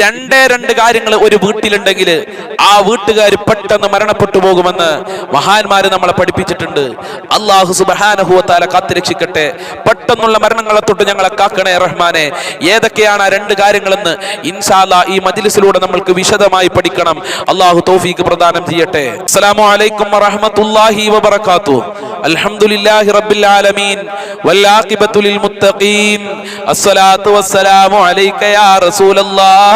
രണ്ടേ രണ്ട് കാര്യങ്ങൾ ഒരു വീട്ടിലുണ്ടെങ്കിൽ ആ വീട്ടുകാർ പെട്ടെന്ന് മരണപ്പെട്ടു പോകുമെന്ന് മഹാന്മാര് നമ്മളെ പഠിപ്പിച്ചിട്ടുണ്ട്. അള്ളാഹു സുബഹാനഹുവത്താല കാത്തുരക്ഷിക്കട്ടെ പെട്ടെന്നുള്ള മരണങ്ങളെ തൊട്ട് ഞങ്ങളെ കാക്കണേ റഹ്മാനെ. ഏതൊക്കെയാണ് ആ രണ്ട് കാര്യങ്ങളെന്ന് ഇൻഷാല്ല ഈ മജിലിസിലൂടെ നമ്മൾക്ക് വിശദമായി പഠിക്കണം. അള്ളാഹു തോഫീക്ക് പ്രദാനം ചെയ്യട്ടെ. അസ്സലാമു അലൈക്കും വറഹ്മത്തുള്ളാഹി വബറകാതുഹു. അൽഹംദുലില്ലാഹി റബ്ബിൽ ആലമീൻ. വൽ ആഖിബത്തുൽ മുത്തഖീൻ അസ്സലാത്തു വസ്സലാമു അലൈക യാ റസൂലല്ലാഹ്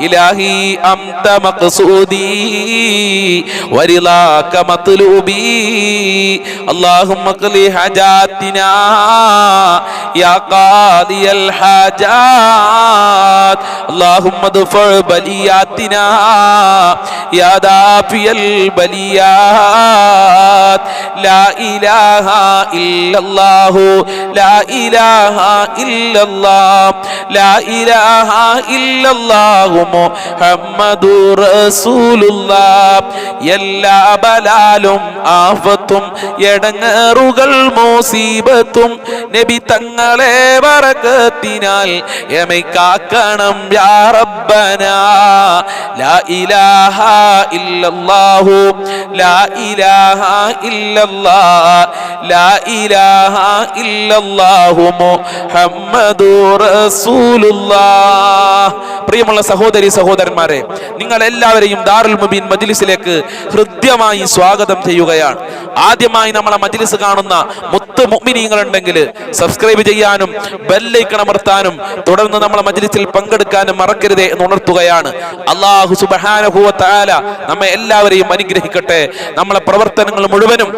إلهي أنت مقصودي ورضاك مطلوبي اللهم أقل حاجاتنا يا قاضي الحاجات اللهم ادفع بلياتنا يا دافي البليات لا اله الا الله لا اله الا الله لا اله الا الله മുഹമ്മദു റസൂലുള്ള എല്ലാ ബലാലും ആഫത്തും എടങ്ങറുകൾ മോസീബത്തും നബി തങ്ങളെ വറകത്തിനാൽ എമയ്ക്കാക്കണം യാ റബ്ബന. ലാ ഇലാഹ ഇല്ലല്ലാഹു. ലാ ഇലാഹ ലാ ഇലാഹ ഇല്ലല്ലാഹു മുഹമ്മദു റസൂലുള്ള പ്രിയമുള്ള സഹോദരി സഹോദരന്മാരെ നിങ്ങൾ എല്ലാവരെയും ദാറുൽ മുബീൻ മജ്ലിസിലേക്ക് ഹൃദ്യമായി സ്വാഗതം ചെയ്യുകയാണ്. ആദ്യമായി നമ്മളെ മജ്ലിസ് കാണുന്ന മുത്ത് മുഅ്മിനീങ്ങൾ ഉണ്ടെങ്കിൽ സബ്സ്ക്രൈബ് ചെയ്യാനും ബെല്ലൈക്കൺ അമർത്താനും തുടർന്ന് നമ്മളെ മജ്ലിസിൽ പങ്കെടുക്കാനും മറക്കരുതേ എന്ന് ഉണർത്തുകയാണ്. അള്ളാഹു സുബ്ഹാനഹു വ തആല നമ്മെ എല്ലാവരെയും അനുഗ്രഹിക്കട്ടെ. നമ്മളെ പ്രവർത്തനങ്ങൾ മുഴുവനും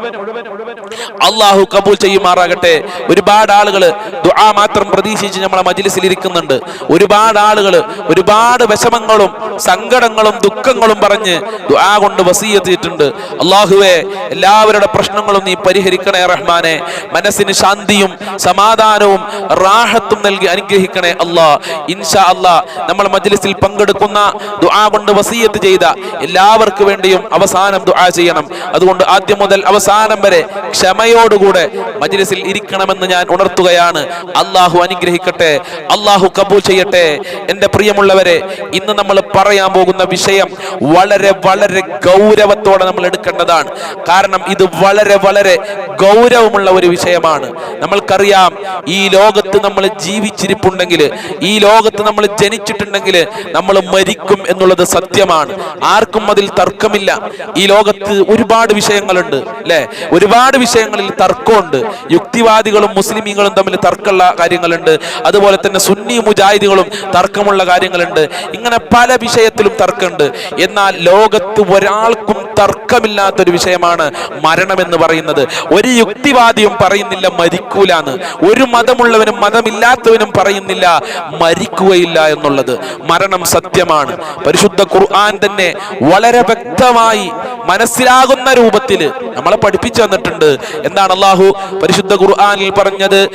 അള്ളാഹു കബൂൽ ചെയ്യുമാറാകട്ടെ. ഒരുപാട് ആളുകൾ ദുആ മാത്രം പ്രതീക്ഷിച്ച് നമ്മളെ മജ്ലിസിൽ ഇരിക്കുന്നുണ്ട്. ഒരുപാട് ആളുകൾ ഒരുപാട് വിഷമങ്ങളും സങ്കടങ്ങളും ദുഃഖങ്ങളും പറഞ്ഞ് ദുആ കൊണ്ട് വസീയത്തിയിട്ടുണ്ട് അള്ളാഹുവെ എല്ലാവരുടെ പ്രശ്നങ്ങളും നീ പരിഹരിക്കണേ റഹ്മാനെ. മനസ്സിന് ശാന്തിയും സമാധാനവും റാഹത്തും നൽകി അനുഗ്രഹിക്കണേ അല്ലാ. ഇൻഷാ അല്ലാ നമ്മൾ മജ്ലിസിൽ പങ്കെടുക്കുന്ന ദുആ കൊണ്ട് വസീയത്ത് ചെയ്ത എല്ലാവർക്കും വേണ്ടിയും അവസാനം ദുആ ചെയ്യണം. അതുകൊണ്ട് ആദ്യം മുതൽ അവസാനം വരെ ക്ഷമയോടുകൂടെ മജ്ലിസിൽ ഇരിക്കണമെന്ന് ഞാൻ ഉണർത്തുകയാണ്. അള്ളാഹു അനുഗ്രഹിക്കട്ടെ അള്ളാഹു കബൂൽ ചെയ്യട്ടെ. എന്റെ പ്രിയമുള്ളവരെ ഇന്ന് നമ്മൾ പറയാൻ പോകുന്ന വിഷയം വളരെ വളരെ ഗൗരവത്തോടെ നമ്മൾ എടുക്കേണ്ടതാണ്. കാരണം ഇത് വളരെ വളരെ ഗൗരവമുള്ള ഒരു വിഷയമാണ്. നമ്മൾക്കറിയാം ഈ ലോകത്ത് നമ്മൾ ജീവിച്ചിരിപ്പുണ്ടെങ്കിൽ ഈ ലോകത്ത് നമ്മൾ ജനിച്ചിട്ടുണ്ടെങ്കിൽ നമ്മൾ മരിക്കും എന്നുള്ളത് സത്യമാണ്. ആർക്കും അതിൽ തർക്കമില്ല. ഈ ലോകത്ത് ഒരുപാട് വിഷയങ്ങളുണ്ട് അല്ലെ? ഒരുപാട് വിഷയങ്ങളിൽ തർക്കമുണ്ട്. യുക്തിവാദികളും മുസ്ലിമീങ്ങളും തമ്മിൽ തർക്കമുള്ള കാര്യങ്ങളുണ്ട്. അതുപോലെ തന്നെ സുന്നി മുജാഹിദികളും തർക്കമുള്ള കാര്യങ്ങളുണ്ട്. ഇങ്ങനെ പല വിഷയത്തിലും തർക്കമുണ്ട്. എന്നാൽ ലോകത്ത് ഒരാൾക്കും തർക്കമില്ലാത്തൊരു വിഷയമാണ് മരണം എന്ന് പറയുന്നത്. ഒരു യുക്തിവാദിയും പറയുന്നില്ല മരിക്കൂലാന്ന്. ഒരു മതമുള്ളവനും മതമില്ലാത്തവനും പറയുന്നില്ല മരിക്കുകയില്ല എന്നുള്ളത്. മരണം സത്യമാണ്. പരിശുദ്ധ ഖുർആൻ തന്നെ വളരെ വ്യക്തമായി മനസ്സിലാകുന്ന രൂപത്തിൽ നമ്മളെ പഠിപ്പിച്ചു തന്നിട്ടുണ്ട്. എന്താണ് അള്ളാഹു പരിശുദ്ധ ഖുർആനിൽ പറഞ്ഞത്?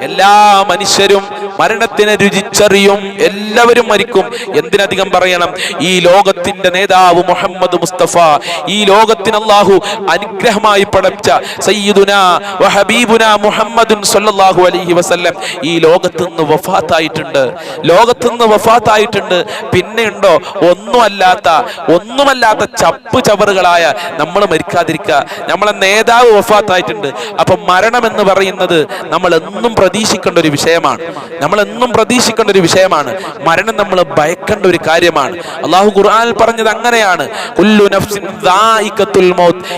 എല്ലാ മനുഷ്യരും മരണത്തിനെ രുചിച്ചറിയും എല്ലാവരും മരിക്കും. എന്തിനധികം പറയണം? ഈ ലോകത്തിന്റെ നേതാവ് മുഹമ്മദ് മുസ്തഫ ഈ ലോകത്തിന് അള്ളാഹു അനുഗ്രഹമായി പടച്ച സയ്യിദുന വഹബീബുന മുഹമ്മദുൻ അലൈഹി വസല്ലം. ഈ ലോകത്ത് നിന്ന് വഫാത്തായിട്ടുണ്ട്. ലോകത്ത് നിന്ന് വഫാത്തായിട്ടുണ്ട്. പിന്നെ ഉണ്ടോ ഒന്നുമല്ലാത്ത ഒന്നുമല്ലാത്ത ചപ്പ് ചവറുകളായ നമ്മൾ മരിക്കാതിരിക്കുക. നമ്മളെ നേതാവ് വഫാത്തായിട്ടുണ്ട്. അപ്പൊ മരണം എന്ന് പറയുന്നത് നമ്മൾ എന്നും പ്രതീക്ഷിക്കേണ്ട ഒരു വിഷയമാണ്. നമ്മൾ എന്നും പ്രതീക്ഷിക്കേണ്ട ഒരു വിഷയമാണ്. മരണം നമ്മൾ ഭയക്കേണ്ട ഒരു കാര്യമാണ്. അള്ളാഹു ഖുർആനിൽ പറഞ്ഞത് അങ്ങനെയാണ്.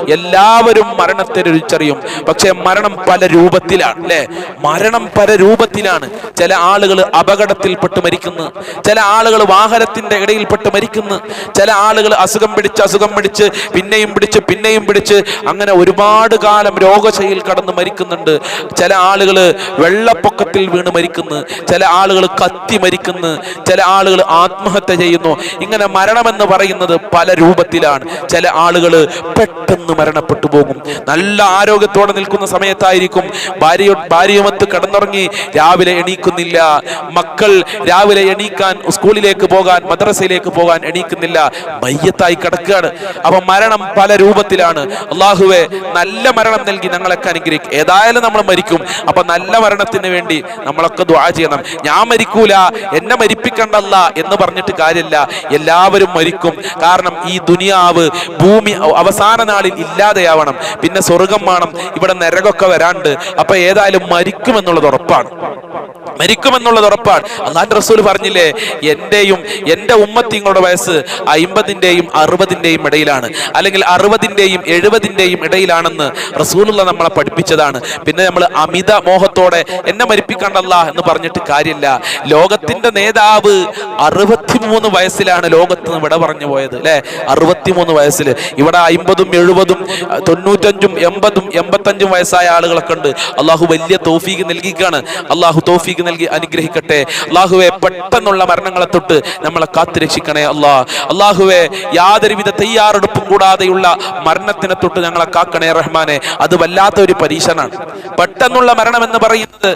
എല്ലാവരും മരണത്തെ രുചിച്ചറിയും പക്ഷേ മരണം പല രൂപത്തിലാണ് അല്ലെ? മരണം പല രൂപത്തിലാണ്. ചില ആളുകൾ അപകടത്തിൽപ്പെട്ട് മരിക്കുന്നു. ചില ആളുകൾ വാഹനത്തിന്റെ ഇടയിൽപ്പെട്ട് മരിക്കുന്നു. ചില ആളുകൾ അസുഖം പിടിച്ച് അസുഖം പിടിച്ച് പിന്നെയും പിടിച്ച് പിന്നെയും പിടിച്ച് അങ്ങനെ ഒരുപാട് കാലം രോഗശയിൽ കടന്ന് മരിക്കുന്നുണ്ട്. ചില ആളുകൾ വെള്ളപ്പൊക്കത്തിൽ വീണ് മരിക്കുന്നു. ചില ആളുകൾ കത്തി മരിക്കുന്നു. ചില ആളുകൾ ആത്മഹത്യ ചെയ്യുന്നു. ഇങ്ങനെ മരണമെന്ന് പറയുന്നത് പല രൂപത്തിലാണ്. ചില ആളുകൾ പെട്ടെന്ന് മരണപ്പെട്ടു പോകും. നല്ല ആരോഗ്യത്തോടെ നിൽക്കുന്ന സമയത്തായിരിക്കും ഭാര്യ ഭാര്യയുമത്ത് കിടന്നുറങ്ങി രാവിലെ എണീക്കുന്നില്ല. മക്കൾ രാവിലെ എണീക്കാൻ സ്കൂളിലേക്ക് പോകാൻ മദ്രസയിലേക്ക് പോകാൻ എണീക്കുന്നില്ല. മയ്യത്തായി കിടക്കുകയാണ്. അപ്പൊ മരണം പല രൂപത്തിലാണ്. അള്ളാഹുവെ നല്ല മരണം നൽകി ഞങ്ങളൊക്കെ അനുഗ്രഹിക്കും. ഏതായാലും നമ്മൾ മരിക്കും. അപ്പൊ നല്ല മരണത്തിന് വേണ്ടി നമ്മളൊക്കെ ദ്വാ ചെയ്യണം. ഞാൻ മരിക്കൂല. എന്നെ മരിപ്പിക്കണ്ടല്ല എന്ന് പറഞ്ഞിട്ട് കാര്യമില്ല. എല്ലാവരും മരിക്കും. കാരണം ഈ ദുനിയാവ് ഭൂമി അവസാന നാളിൽ ഇല്ലാതെയാവണം. പിന്നെ സ്വർഗം വേണം. ഇവിടെ നരകൊക്കെ വരാണ്ട്. അപ്പൊ ഏതായാലും മരിക്കുമെന്നുള്ളത് ഉറപ്പാണ്. മരിക്കുമെന്നുള്ളത് ഉറപ്പാണ്. അന്നാട്ട് റസൂൽ പറഞ്ഞില്ലേ എന്റെയും എന്റെ ഉമ്മത്തിങ്ങളുടെ വയസ്സ് അയിമ്പതിന്റെയും അറുപതിന്റെയും ഇടയിലാണ്. അല്ലെങ്കിൽ അറുപതിന്റെയും എഴുപതിന്റെയും ഇടയിലാണെന്ന് റസൂലുള്ള നമ്മളെ പഠിപ്പിച്ചതാണ്. പിന്നെ നമ്മൾ അമിത മോഹത്തോടെ എന്നെ മരിപ്പിക്കണ്ടല്ല എന്ന് പറഞ്ഞിട്ട് കാര്യമില്ല. ലോകത്തിന്റെ നേതാവ് അറുപത്തിമൂന്ന് വയസ്സിലാണ് ലോകത്ത് നിന്ന് ഇവിടെ പറഞ്ഞു പോയത് അല്ലെ? അറുപത്തിമൂന്ന് വയസ്സിൽ ഇവിടെ അമ്പതും എഴുപതും തൊണ്ണൂറ്റഞ്ചും എൺപതും എൺപത്തഞ്ചും വയസ്സായ ആളുകളൊക്കെ ഉണ്ട്. അള്ളാഹു വലിയ തോഫീക്ക് നൽകിക്കാണ് അള്ളാഹു തോഫീക്ക് നൽകി അനുഗ്രഹിക്കട്ടെ. അള്ളാഹുവെ പെട്ടെന്നുള്ള മരണങ്ങളെ തൊട്ട് നമ്മളെ കാത്തുരക്ഷിക്കണേ അള്ളാഹ് അള്ളാഹുവെ യാതൊരുവിധ തയ്യാറെടുപ്പും കൂടാതെയുള്ള മരണത്തിനെ തൊട്ട് ഞങ്ങളെ കാക്കണേ റഹ്മാനെ. അത് വല്ലാത്ത ഒരു പരീക്ഷണമാണ്. പെട്ടെന്നുള്ള മരണം എന്ന് പറയുന്നത്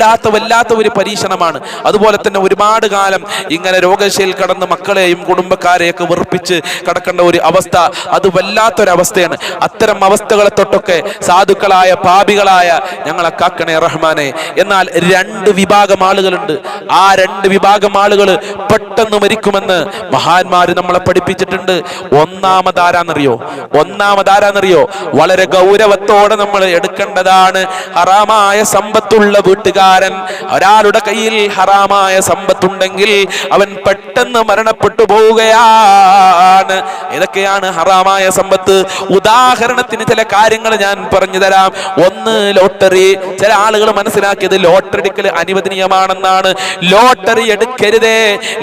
വല്ലാത്ത വല്ലാത്ത ഒരു പരീക്ഷണമാണ്. അതുപോലെ തന്നെ ഒരുപാട് കാലം ഇങ്ങനെ രോഗശയിൽ കടന്ന് മക്കളെയും കുടുംബക്കാരെയൊക്കെ വെറുപ്പിച്ച് കിടക്കേണ്ട ഒരു അവസ്ഥ അത് വല്ലാത്തൊരവസ്ഥയാണ്. അത്തരം അവസ്ഥകളെ തൊട്ടൊക്കെ സാധുക്കളായ പാപികളായ ഞങ്ങളെ കാക്കണേ റഹ്മാനെ. എന്നാൽ രണ്ട് വിഭാഗം ആളുകളുണ്ട്. ആ രണ്ട് വിഭാഗം ആളുകൾ പെട്ടെന്ന് മരിക്കുമെന്ന് മഹാന്മാർ നമ്മളെ പഠിപ്പിച്ചിട്ടുണ്ട്. ഒന്നാമതാരാന്നറിയോ? ഒന്നാമതാരാന്നറിയോ? വളരെ ഗൗരവത്തോടെ നമ്മൾ എടുക്കേണ്ടതാണ്. ഹറാമായ സമ്പത്തുള്ള വീട്ടുകാരൻ ഒരാളുടെ കയ്യിൽ ഹറാമായ സമ്പത്തുണ്ടെങ്കിൽ അവൻ പെട്ടെന്ന് മരണപ്പെട്ടു പോവുകയാണ്. ഇതൊക്കെയാണ് ഹറാമായ സമ്പത്ത്? ഉദാഹരണത്തിന് ചില കാര്യങ്ങൾ ഞാൻ പറഞ്ഞു തരാം. ഒന്ന് ലോട്ടറി. ചില ആളുകൾ മനസ്സിലാക്കിയത് ലോട്ടറി എടുക്കൽ അനുവദനീയമാണെന്നാണ്. ലോട്ടറി എടുക്കരുതേ.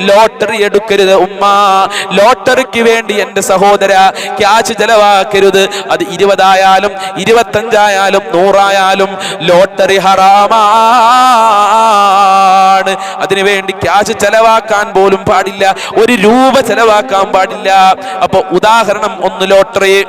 ലോട്ടറി എടുക്കരുത് ഉമ്മ. ലോട്ടറിക്ക് വേണ്ടി എന്റെ സഹോദര ക്യാഷ് ചെലവാക്കരുത്. അത് ഇരുപതായാലും ഇരുപത്തഞ്ചായാലും നൂറായാലും ലോട്ടറി ഹറാമാണ് അതിനുവേണ്ടി ക്യാഷ് ചെലവാക്കാൻ പോലും പാടില്ല. ഒരു രൂപ ചെലവാക്കാൻ പാടില്ല. അപ്പൊ ഉദാഹരണം ഒന്ന് ലോട്ടറി.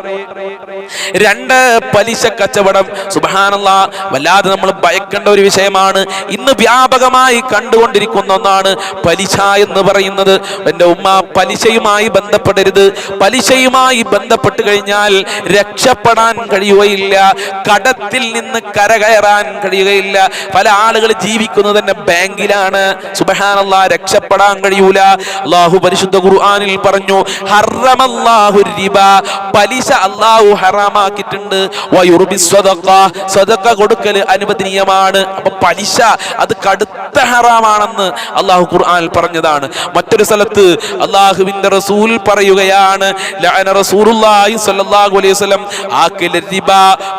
രണ്ട് പലിശ കച്ചവടം. സുബാനല്ല വല്ലാതെ നമ്മൾ ഭയക്കേണ്ട ഒരു വിഷയമാണ്. ഇന്ന് വ്യാപകമായി കണ്ടുകൊണ്ടിരിക്കുന്ന ഒന്നാണ് പലിശ എന്ന് പറയുന്നത്. എന്റെ ഉമ്മ പലിശയുമായി ബന്ധപ്പെടരുത്. പലിശയുമായി ബന്ധപ്പെട്ട് കഴിഞ്ഞാൽ രക്ഷപ്പെടാൻ കഴിയുകയില്ല. കടത്തിൽ നിന്ന് കരകയറാൻ കഴിയുകയില്ല. പല ആളുകൾ ജീവിക്കുന്നത് തന്നെ ബാങ്കിലാണ്. സുബഹാനല്ല രക്ഷപ്പെടാൻ കഴിയൂല. അള്ളാഹു പരിശുദ്ധ ഖുർആനിൽ പറഞ്ഞു ഹറമല്ലാഹു റിബ. പലിശ അള്ളാഹു ഹറാമാക്കിയിട്ടുണ്ട്. സ്വതക്ക കൊടുക്കൽ അനുവദനീയമാണ്. അപ്പൊ പലിശ അത് കടുത്ത ഹറാമാണെന്ന് അള്ളാഹു ഖുർആനിൽ പറഞ്ഞതാണ്. മറ്റൊരു സ്ഥലത്ത് അള്ളാഹുവിന്റെ റസൂൽ പറയുകയാണ്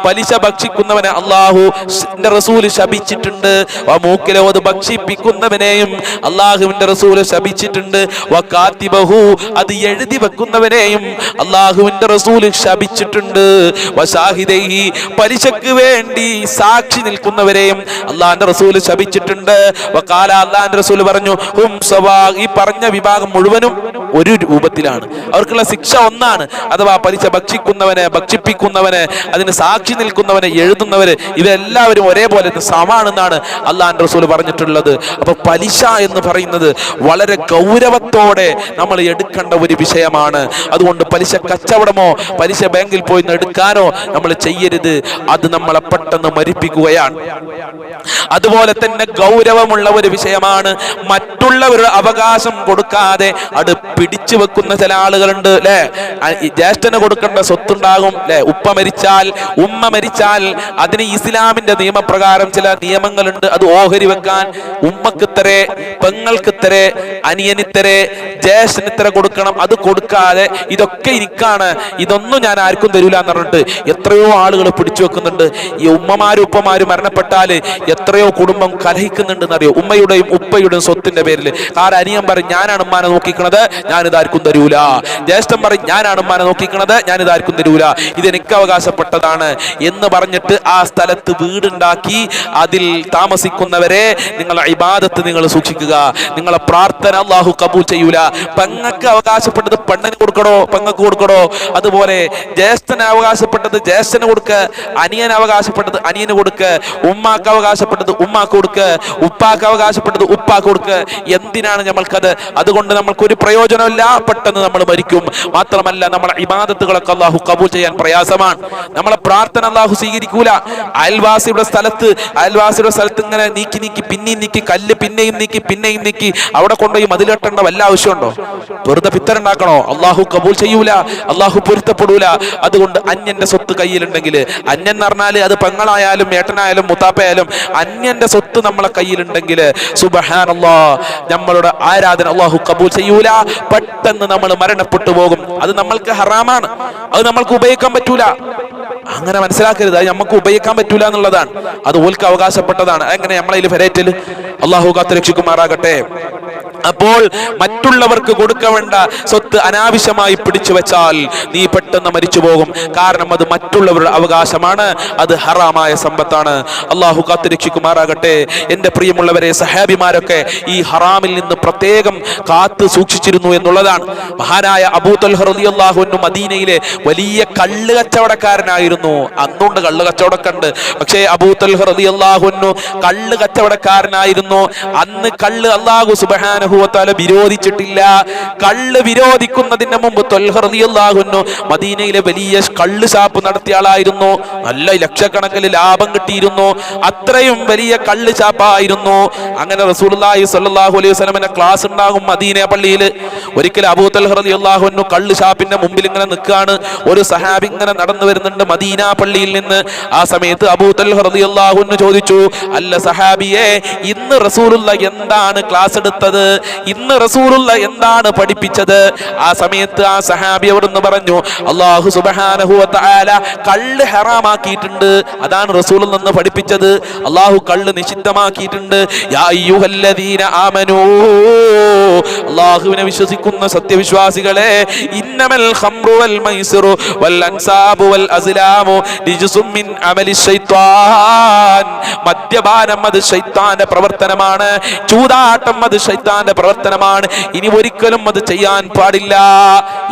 പലിശ ഭക്ഷിക്കുന്നവനെ അള്ളാഹു റസൂൽ ശപിച്ചിട്ടുണ്ട്. വമൂക്കിലോ അത് ഭക്ഷിപ്പിക്കുന്നവനെയും അള്ളാഹുവിന്റെ റസൂൽ ശപിച്ചിട്ടുണ്ട്. വകാത്തിബഹു അത് എഴുതി വെക്കുന്നവനെയും അള്ളാഹുവിന്റെ റസൂൽ ശപിച്ചിട്ടുണ്ട്. വശാഹിദൈഹി പലിശക്ക് വേണ്ടി സാക്ഷി നിൽക്കുന്നവരെയും അള്ളാഹിന്റെ റസൂൽ ശപിച്ചിട്ടുണ്ട്. വക്കാല അള്ളാഹിന്റെ റസൂൽ പറഞ്ഞു ഹും സവാ ഈ പറഞ്ഞ വിഭാഗം മുഴുവനും ഒരു രൂപത്തിലാണ്. അവർക്കുള്ള ശിക്ഷ ഒന്നാണ്. അഥവാ പലിശ ഭക്ഷിക്കുന്നവനെ ഭക്ഷിപ്പിക്കുന്നവനെ അതിന് സാക്ഷി നിൽക്കുന്നവനെ എഴുതുന്നവര് ഇവരെല്ലാവരും ഒരേപോലെ സമാണെന്നാണ് അള്ളാഹിന്റെ റസൂൽ പറഞ്ഞിട്ടുള്ളത്. അപ്പൊ പലിശ എന്ന് പറയുന്നത് വളരെ ഗൗരവത്തോടെ നമ്മൾ എടുക്കേണ്ട ഒരു വിഷയമാണ്. അതുകൊണ്ട് പലിശ കച്ചവടമോ പലിശ ബാങ്കിൽ പോയി എടുക്കാനോ നമ്മൾ ചെയ്യരുത്. അത് നമ്മളെ പെട്ടെന്ന് മരിപ്പിക്കുകയാണ്. അതുപോലെ തന്നെ ഗൗരവമുള്ള ഒരു വിഷയമാണ്. മറ്റുള്ളവരുടെ അവകാശം കൊടുക്കാതെ അത് പിടിച്ചു വെക്കുന്ന ചില ആളുകളുണ്ട് അല്ലെ ജ്യേഷ്ഠന് കൊടുക്കേണ്ട സ്വത്തുണ്ടാകും അല്ലെ ഉപ്പ മരിച്ചാൽ ഉമ്മ മരിച്ചാൽ അതിന് ഇസ്ലാമിന്റെ നിയമപ്രകാരം ചില നിയമങ്ങളുണ്ട്. അത് ഓഹരി വെക്കാൻ ഉമ്മക്കിത്തരെ പെങ്ങൾക്കിത്തരെ അനിയനിത്തരെ ജ്യേഷ്ഠനിത്തര കൊടുക്കണം. അത് കൊടുക്കാതെ ഇതൊക്കെ എനിക്കാണ് ഇതൊന്നും ഞാൻ ആർക്കും തരൂല എന്ന് പറഞ്ഞിട്ട് എത്രയോ ആളുകൾ പിടിച്ചു വെക്കുന്നുണ്ട്. ഈ ഉമ്മമാരും ഉപ്പമാരും മരണപ്പെട്ടാൽ എത്രയോ കുടുംബം കലഹിക്കുന്നുണ്ട് എന്നറിയോ അറിയോ ഉമ്മയുടെയും ഉപ്പയുടെയും സ്വത്തിന്റെ പേരിൽ. കാരണം അനിയൻ പറയും ഞാനാണ് ഉമ്മാനെ നോക്കിക്കണത് ഞാനിത് ആർക്കും തരൂല. ജ്യേഷ്ഠൻ പറയും ഞാനാണ് ഉമ്മാനെ നോക്കിക്കണത് ഞാനിത് ആർക്കും തരൂല. ഇത് എനിക്ക് അവകാശപ്പെട്ടതാണ് എന്ന് പറഞ്ഞിട്ട് ആ സ്ഥലത്ത് വീടുണ്ടാക്കി അതിൽ താമസിക്കുന്നവരെ നിങ്ങളെ ഇബാദത്ത് നിങ്ങൾ സൂക്ഷിക്കുക. നിങ്ങളെ പ്രാർത്ഥന അള്ളാഹു കബൂൽ ചെയ്യൂല. പെങ്ങക്ക് അവകാശപ്പെട്ടത് പെണ്ണിന് കൊടുക്കണോ? പെങ്ങക്ക് കൊടുക്കണോ? അതുപോലെ ജ്യേഷ്ഠന് അവകാശപ്പെട്ടത് ജ്യേഷ്ഠന് കൊടുക്ക. അനിയൻ അവകാശപ്പെട്ടത് അനിയന് കൊടുക്ക. ഉമ്മാക്ക് അവകാശപ്പെട്ടത് ഉമ്മാക്ക് കൊടുക്ക. ഉപ്പാക്ക് അവകാശപ്പെട്ടത് ഉപ്പാക്ക് കൊടുക്ക. എന്തിനാണ് നമ്മൾക്കത്? അതുകൊണ്ട് നമ്മൾക്ക് ഒരു പ്രയോജനമില്ല. പെട്ടെന്ന് നമ്മൾ മരിക്കും. മാത്രമല്ല നമ്മളെ ഇബാദത്തുകളൊക്കെ അള്ളാഹു കബൂൽ ചെയ്യാൻ പ്രയാസമാണ്. നമ്മളെ പ്രാർത്ഥന അള്ളാഹു സ്വീകരിക്കൂല. അയൽവാസിയുടെ സ്ഥലത്ത് അയൽവാസിയുടെ സ്ഥലത്ത് ഇങ്ങനെ നീക്കി നീക്കി പിന്നെയും നീക്കി കല്ല് പിന്നെയും നീക്കി പിന്നെയും നീക്കി അവിടെ കൊണ്ടുപോയി മതിലെട്ടേണ്ട വല്ല ആവശ്യമുണ്ടോ? വെറുതെ പിത്തറുണ്ടാക്കണോ അള്ളാഹു കബൂൽ ചെയ്യൂല അള്ളാഹു പൊരുത്തപ്പെടൂല. അതുകൊണ്ട് അന്യന്റെ സ്വത്ത് കയ്യിലുണ്ടെങ്കിൽ അന്യൻ എന്ന് പറഞ്ഞാൽ അത് പെങ്ങളായാലും ഏട്ടനായാലും മുത്താപ്പയായാലും അന്യന്റെ സ്വത്ത് നമ്മളെ കയ്യിലുണ്ടെങ്കിൽ സുബഹാനല്ലോ നമ്മളുടെ ആരാധന അള്ളാഹു കബൂൽ ചെയ്യൂല. പെട്ടെന്ന് നമ്മൾ മരണപ്പെട്ടു പോകും. അത് നമ്മൾക്ക് ഹറാമാണ്. അത് നമ്മൾക്ക് ഉപയോഗിക്കാൻ പറ്റൂല. അങ്ങനെ മനസ്സിലാക്കരുത്. അത് നമുക്ക് ഉപയോഗിക്കാൻ പറ്റൂല എന്നുള്ളതാണ്. അത് ഓൽക്ക് അവകാശപ്പെട്ടതാണ്. എങ്ങനെ നമ്മളതിൽ ഫെരേറ്റിൽ അള്ളാഹു കാത്ത് രക്ഷിക്കുമാറാകട്ടെ അപ്പോൾ മറ്റുള്ളവർക്ക് കൊടുക്കവേണ്ട സ്വത്ത് അനാവശ്യമായി പിടിച്ചു വെച്ചാൽ നീ പെട്ടെന്ന് മരിച്ചു പോകും. കാരണം അത് മറ്റുള്ളവരുടെ അവകാശമാണ് അത് ഹറാമായ സമ്പത്താണ്. അള്ളാഹു കാത്തുരക്ഷിക്കുമാറാകട്ടെ. എന്റെ പ്രിയമുള്ളവരെ സഹാബിമാരൊക്കെ ഈ ഹറാമിൽ നിന്ന് പ്രത്യേകം കാത്തു സൂക്ഷിച്ചിരുന്നു എന്നുള്ളതാണ്. മഹാനായ അബൂത്തൽഹറിയാഹുന്നു മദീനയിലെ വലിയ കള്ള് കച്ചവടക്കാരനായിരുന്നു അന്നുണ്ട് കള്ള് കച്ചവടമൊക്കെ ഉണ്ട് പക്ഷേ അബൂത്തൽഹറിയാഹുന്നു കള്ള് കച്ചവടക്കാരനായിരുന്നു അന്ന് കള്ള് അള്ളാഹു സുബഹാനഹുവത്താല വിരോധിച്ചിട്ടില്ല. കള്ള് വിരോധിക്കുന്നതിന് മുമ്പ് തൊൽഹറിയാകുന്നു മദീനയിലെ വലിയ കള്ള് ഷാപ്പ് നടത്തിയ ആളായിരുന്നു. നല്ല ലക്ഷക്കണക്കിന് ലാഭം കിട്ടിയിരുന്നു. അത്രയും വലിയ കള്ള് ഷാപ്പായിരുന്നു അങ്ങനെ റസൂലി സ്വല്ലല്ലാഹു അലൈഹി വസല്ലമയുടെ ക്ലാസ് ഉണ്ടാകും മദീന പള്ളിയിൽ ഒരിക്കൽ അബൂ തൽഹ റളിയല്ലാഹു അൻഹു കള്ള് ഷാപ്പിന്റെ മുമ്പിൽ ഇങ്ങനെ നിൽക്കുകയാണ് ഒരു സഹാബി ഇങ്ങനെ നടന്നു വരുന്നുണ്ട് മദീന പള്ളിയിൽ നിന്ന്. ആ സമയത്ത് അബൂ തൽഹ റളിയല്ലാഹു അൻഹു ചോദിച്ചു അല്ല സഹാബിയെ ഇന്ന് റസൂലുള്ള എന്താണ് ക്ലാസ് എടുത്തത്? ഇന്ന് റസൂലുള്ള എന്താണ് പഠിപ്പിച്ചത്? ആ സമയത്ത് ആ സഹാബി അവിടുന്ന് പറഞ്ഞു അള്ളാഹു സുബ്ഹാനഹു വ കള്ള് ഹറാമാക്കിയിട്ടുണ്ട്. അതാണ് റസൂൽ നിന്ന് പഠിപ്പിച്ചത്. അള്ളാഹു കള്ള് നിഷിദ്ധമാക്കിയിട്ടുണ്ട്. ആമനൂ. അള്ളാഹുവിനെ വിശ്വസിക്കുന്ന സത്യവിശ്വാസികളെ ഇന്നമൽ ഖംറു വൽ മൈസിറു വൽ അൻസാബു വൽ അസ്ലാമു റിജ്സും മിൻ അമലി ശൈത്വാൻ മദ്യപാനം അത് ശൈത്താന്റെ പ്രവർത്തനമാണ്. ചൂതാട്ടം അത് ശൈത്താന്റെ പ്രവർത്തനമാണ്. ഇനി ഒരിക്കലും അത് ചെയ്യാൻ പാടില്ല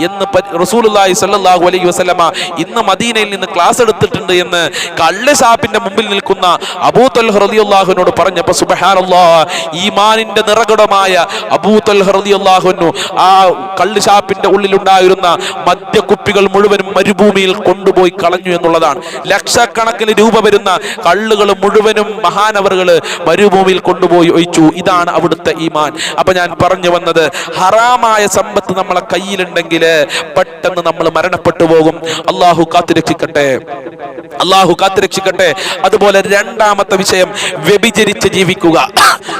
എന്ന് റസൂലുല്ലാഹി സ്വല്ലല്ലാഹു അലൈഹി വസല്ലമ ഇന്ന് മദീനയിൽ നിന്ന് ക്ലാസ് എടുത്തിട്ടുണ്ട് എന്ന് കള്ള് ഷാപ്പിന്റെ മുമ്പിൽ നിൽക്കുന്ന അബൂ തൽഹ റളിയല്ലാഹുവിനോട് പറഞ്ഞപ്പോൾ സുബ്ഹാനല്ലാഹ് ഈമാനിന്റെ നിറകുടമായ അബൂ തൽഹ റളിയല്ലാഹുവിനു ആ കള്ള് ഷാപ്പിന്റെ ഉള്ളിലുണ്ടായിരുന്ന മദ്യക്കുപ്പികൾ മുഴുവനും മരുഭൂമിയിൽ കൊണ്ടുപോയി കളഞ്ഞു എന്നുള്ളതാണ്. ലക്ഷക്കണക്കിന് രൂപ വരുന്ന കള്ളുകൾ മുഴുവനും മഹാനവറുകൾ മരുഭൂമിയിൽ കൊണ്ടുപോയി ഒഴിച്ചു. ഇതാണ് അവിടുത്തെ ഈമാൻ. അപ്പൊ ഞാൻ പറഞ്ഞു വന്നത് ഹറാമായ സമ്പത്ത് നമ്മളെ കയ്യിലുണ്ടെങ്കിൽ പെട്ടെന്ന് നമ്മൾ മരണപ്പെട്ടു പോകും. അള്ളാഹു കാത്തിരക്ഷിക്കട്ടെ. അള്ളാഹു കാത്തിരക്ഷിക്കട്ടെ. അതുപോലെ രണ്ടാമത്തെ വിഷയം വ്യഭിചരിച്ച് ജീവിക്കുക.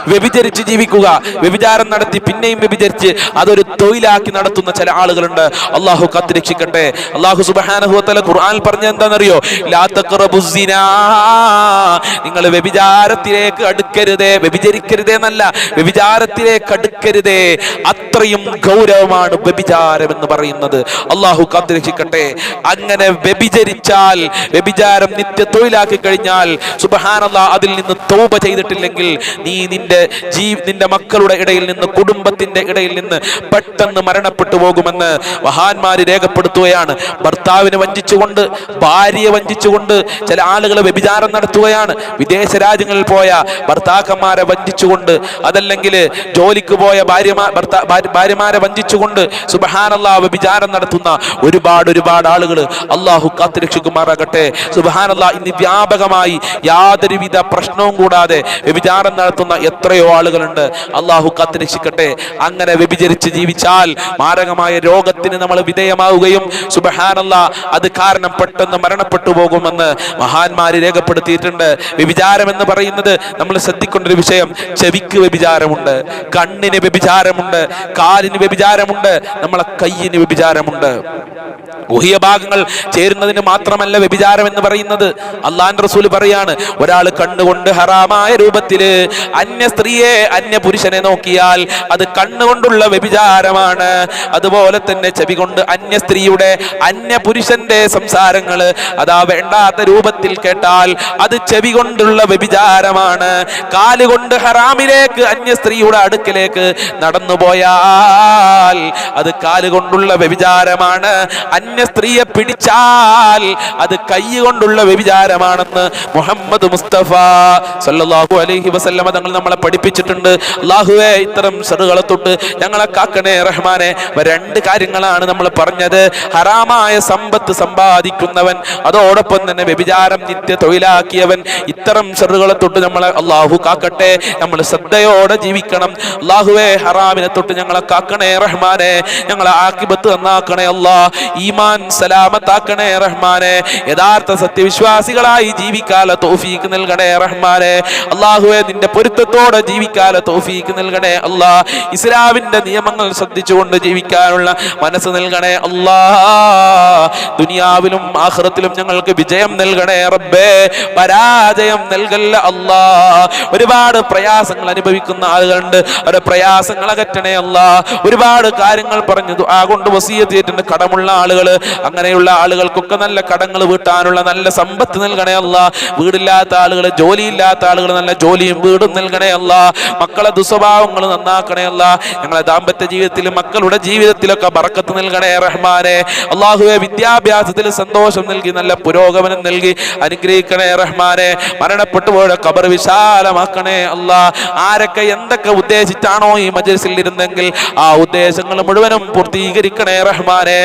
വ്യഭിചരിച്ച് ജീവിക്കുക. വ്യഭിചാരം നടത്തി പിന്നെയും വ്യഭിചരിച്ച് അതൊരു തൊഴിലാക്കി നടത്തുന്ന ചില ആളുകളുണ്ട്. അള്ളാഹു കാത്തിരക്ഷിക്കട്ടെ. അള്ളാഹു സുബാനഹുത്തല ഖുർആൻ പറഞ്ഞ എന്താണെന്നറിയോ? നിങ്ങൾ വ്യഭിചാരത്തിലേക്ക് അടുക്കരുതേ വ്യഭിചരിക്കരുതേ എന്നല്ല. വ്യഭിചാരത്തിലേക്ക് അടുക്കരുതേ അത്രയും ഗൗരവമാണ് വ്യഭിചാരം എന്ന് പറയുന്നത്. അള്ളാഹു കാത്തുരക്ഷിക്കട്ടെ. അങ്ങനെ വ്യഭിചരിച്ചാൽ വ്യഭിചാരം നിത്യ തൊഴിലാക്കി കഴിഞ്ഞാൽ സുബഹാനല്ല അതിൽ നിന്ന് തൗബ ചെയ്തിട്ടില്ലെങ്കിൽ നീ നിന്റെ ജീ നിന്റെ മക്കളുടെ ഇടയിൽ നിന്ന് കുടുംബത്തിന്റെ ഇടയിൽ നിന്ന് പെട്ടെന്ന് മരണപ്പെട്ടു പോകുമെന്ന് മഹാന്മാര് രേഖപ്പെടുത്തുകയാണ്. ഭർത്താവിനെ വഞ്ചിച്ചുകൊണ്ട് ഭാര്യയെ വഞ്ചിച്ചുകൊണ്ട് ചില ആളുകൾ വ്യഭിചാരം നടത്തുകയാണ്. വിദേശ രാജ്യങ്ങളിൽ പോയ ഭർത്താക്കന്മാരെ വഞ്ചിച്ചുകൊണ്ട് അതല്ലെങ്കിൽ ജോലിക്ക് പോയ ഭാര്യമാ ഭാര്യമാരെ വഞ്ചിച്ചുകൊണ്ട് സുബഹാനല്ലാ വിചാരം നടത്തുന്ന ഒരുപാട് ഒരുപാട് ആളുകൾ അള്ളാഹു കാത്തിരക്ഷിക്കുമാറാകട്ടെ. സുബഹാനല്ലാ ഇന്ന് വ്യാപകമായി യാതൊരുവിധ പ്രശ്നവും കൂടാതെ വ്യഭിചാരം നടത്തുന്ന എത്രയോ ആളുകളുണ്ട്. അള്ളാഹു കാത്തിരക്ഷിക്കട്ടെ. അങ്ങനെ വ്യഭിചരിച്ച് ജീവിച്ചാൽ മാരകമായ രോഗത്തിന് നമ്മൾ വിധേയമാവുകയും സുബഹാനല്ല അത് കാരണം പെട്ടെന്ന് മരണപ്പെട്ടു പോകുമെന്ന് മഹാന്മാര് രേഖപ്പെടുത്തിയിട്ടുണ്ട്. വ്യഭിചാരം എന്ന് പറയുന്നത് നമ്മൾ ശ്രദ്ധിക്കേണ്ട ഒരു വിഷയം ചെവിക്ക് വ്യഭിചാരമുണ്ട് കണ്ണിന് കണ്ണിന് വ്യഭിചാരമുണ്ട് കാലിന് വ്യഭിചാരമുണ്ട് നമ്മളെ കയ്യിന് വ്യഭിചാരമുണ്ട്. ഗുഹ്യ ഭാഗങ്ങൾ ചേരുന്നതിന് മാത്രമല്ല വ്യഭിചാരം എന്ന് പറയുന്നത്. അള്ളാൻ റസൂൽ പറയാണ് ഒരാൾ കണ്ണുകൊണ്ട് ഹറാമായ രൂപത്തിൽ അന്യ സ്ത്രീയെ അന്യ പുരുഷനെ നോക്കിയാൽ അത് കണ്ണുകൊണ്ടുള്ള വ്യഭിചാരമാണ്. അതുപോലെ തന്നെ ചെവി കൊണ്ട് അന്യ സ്ത്രീയുടെ അന്യ പുരുഷന്റെ സംസാരങ്ങൾ അതാ വേണ്ടാത്ത രൂപത്തിൽ കേട്ടാൽ അത് ചെവി കൊണ്ടുള്ള വ്യഭിചാരമാണ്. കാലുകൊണ്ട് ഹറാമിലേക്ക് അന്യ സ്ത്രീയുടെ അടുക്കിലേക്ക് നടന്നുപോയാൽ അത് കാലുകൊണ്ടുള്ള വ്യഭിചാരമാണ്. അന്യ സ്ത്രീയെ പിടിച്ചാൽ അത് കൈ കൊണ്ടുള്ള വ്യഭിചാരമാണെന്ന് മുഹമ്മദ് മുസ്തഫ സല്ലാഹു അലഹി വസല്ലമ തങ്ങൾ നമ്മളെ പഠിപ്പിച്ചിട്ടുണ്ട്. അള്ളാഹുവേ ഇത്തരം ചെറുകളെ തൊട്ട് ഞങ്ങളെ കാക്കണേ റഹ്മാനെ. രണ്ട് കാര്യങ്ങളാണ് നമ്മൾ പറഞ്ഞത്. ഹറാമായ സമ്പത്ത് സമ്പാദിക്കുന്നവൻ അതോടൊപ്പം തന്നെ വ്യഭിചാരം നിത്യ തൊഴിലാക്കിയവൻ ഇത്തരം ചെറുകളെ തൊട്ട് നമ്മളെ അള്ളാഹു കാക്കട്ടെ. നമ്മൾ ശ്രദ്ധയോടെ ജീവിക്കണം. അള്ളാഹുവേ ഹറാമിനെ തൊട്ട് ഞങ്ങളെ കാക്കണേ റഹ്മാനെ. ഞങ്ങളെ ആക്കിബത്ത് നന്നാക്കണേ അല്ലാ ഈമാൻ സലാമത്താക്കണേ റഹ്മാനെ. യഥാർത്ഥ സത്യവിശ്വാസികളായി ജീവിക്കാല തോഫീക്ക് നൽകണേ റഹ്മാനെ. അള്ളാഹുവെ നിന്റെ പൊരുത്തത്തോടെ ജീവിക്കാല തോഫീക്ക് നൽകണേ അള്ളാഹ് ഇസ്ലാമിന്റെ നിയമങ്ങൾ ശ്രദ്ധിച്ചുകൊണ്ട് ജീവിക്കാനുള്ള മനസ്സ് നൽകണേ അള്ളാ. ദുനിയാവിലും ആഹ്റത്തിലും ഞങ്ങൾക്ക് വിജയം നൽകണേ റബ്ബേ. പരാജയം നൽകല്ല അള്ളാ. ഒരുപാട് പ്രയാസങ്ങൾ അനുഭവിക്കുന്ന ആളുകളുണ്ട്. അവരുടെ പ്രയാസങ്ങൾ അകറ്റണേ അല്ല ഒരുപാട് കാര്യങ്ങൾ പറഞ്ഞു ആ കൊണ്ട് വസീയത്തിയിട്ടുണ്ട് കടമുള്ള ആളുകൾ അങ്ങനെയുള്ള ആളുകൾക്കൊക്കെ നല്ല കടങ്ങൾ വീട്ടാനുള്ള നല്ല സമ്പത്ത് നൽകണേ അല്ല. വീടില്ലാത്ത ആളുകൾ ജോലിയില്ലാത്ത ആളുകൾ നല്ല ജോലിയും വീടും നൽകണേ അല്ല. മക്കളെ ദുസ്വഭാവങ്ങൾ നന്നാക്കണേ അല്ല. ഞങ്ങളെ ദാമ്പത്യ ജീവിതത്തിലും മക്കളുടെ ജീവിതത്തിലൊക്കെ പറക്കത്ത് നൽകണേ റഹ്മാനെ. അള്ളാഹുവെ വിദ്യാഭ്യാസത്തിൽ സന്തോഷം നൽകി നല്ല പുരോഗമനം നൽകി അനുഗ്രഹിക്കണേ റഹ്മാനെ. മരണപ്പെട്ടു പോയ കബർ വിശാലമാക്കണേ അല്ല. ആരൊക്കെ എന്തൊക്കെ ഉദ്ദേശിച്ചാണോ ഈ മജലിസിൽ ഇരുന്നെങ്കിൽ ആ ഉദ്ദേശങ്ങൾ മുഴുവനും പൂർത്തീകരിക്കണേ റഹ്മാനെ.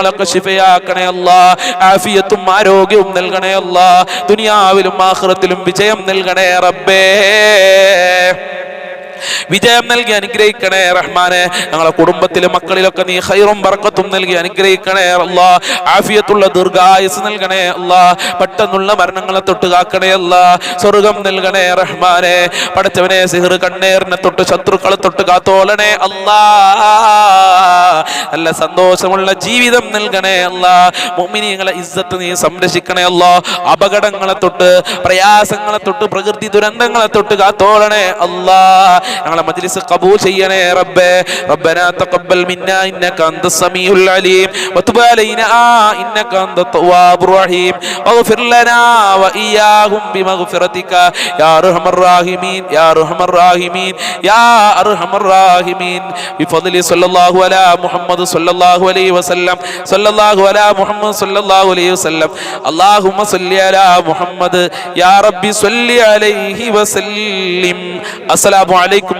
രോഗങ്ങളൊക്കെ ശിഫയാക്കണേ അല്ല. ആഫിയത്തും ആരോഗ്യവും നൽകണേ അല്ല. ദുനിയാവിലും ആഹ്റത്തിലും വിജയം നൽകണേ റബ്ബേ. വിജയം നൽകി അനുഗ്രഹിക്കണേ റഹ്മാനെ. ഞങ്ങളെ കുടുംബത്തിലെ മക്കളിലൊക്കെ നീ ഹൈറും ബർക്കത്തും നൽകി അനുഗ്രഹിക്കണേ അല്ലാ. ആഫിയത്തുള്ള ദീർഘായുസ് നൽകണേ അല്ലാ. പെട്ടെന്നുള്ള മരണങ്ങളെ തൊട്ട് കാക്കണേ അല്ലാ. സ്വർഗം നൽകണേ റഹ്മാനെ. പടച്ചവനെ സിഹർ കണ്ണേറിനെ തൊട്ട് ശത്രുക്കളെ തൊട്ട് കാത്തോളണേ അല്ലാ. നല്ല സന്തോഷമുള്ള ജീവിതം നൽകണേ അല്ലാ. മുഅ്മിനീങ്ങളെ ഇസ്സത്ത് നീ സംരക്ഷിക്കണേ അല്ല. അപകടങ്ങളെ തൊട്ട് പ്രയാസങ്ങളെ തൊട്ട് പ്രകൃതി ദുരന്തങ്ങളെ തൊട്ട് കാത്തോളണേ അല്ലാ. ഞങ്ങളെ മജ്ലിസ് കബൂൽ ചെയ്യണേ റബ്ബേ. റബ്ബനാ തഖബ്ബൽ മിന്നാ ഇന്നക അന്ത സമീഉൽ അലീം. വതുബ് അലൈനാ ഇന്നക അന്ത തവ്വാബുർ റഹീം. വഗ്ഫിർ ലനാ വഇയ്യാഹും ബിമഗ്ഫിറതിക. യാ അർഹമർ റാഹിമീൻ യാ അർഹമർ റാഹിമീൻ യാ അർഹമർ റാഹിമീൻ. ബിഫദ്ലി സല്ലല്ലാഹു അലാ മുഹമ്മദ് സല്ലല്ലാഹു അലൈഹി വസല്ലം. സല്ലല്ലാഹു അലാ മുഹമ്മദ് സല്ലല്ലാഹു അലൈഹി വസല്ലം. അല്ലാഹുമ്മ സല്ലി അലാ മുഹമ്മദ്. യാ റബ്ബി സല്ലി അലൈഹി വസല്ലിം. അസ്സലാമു അലൈക്കും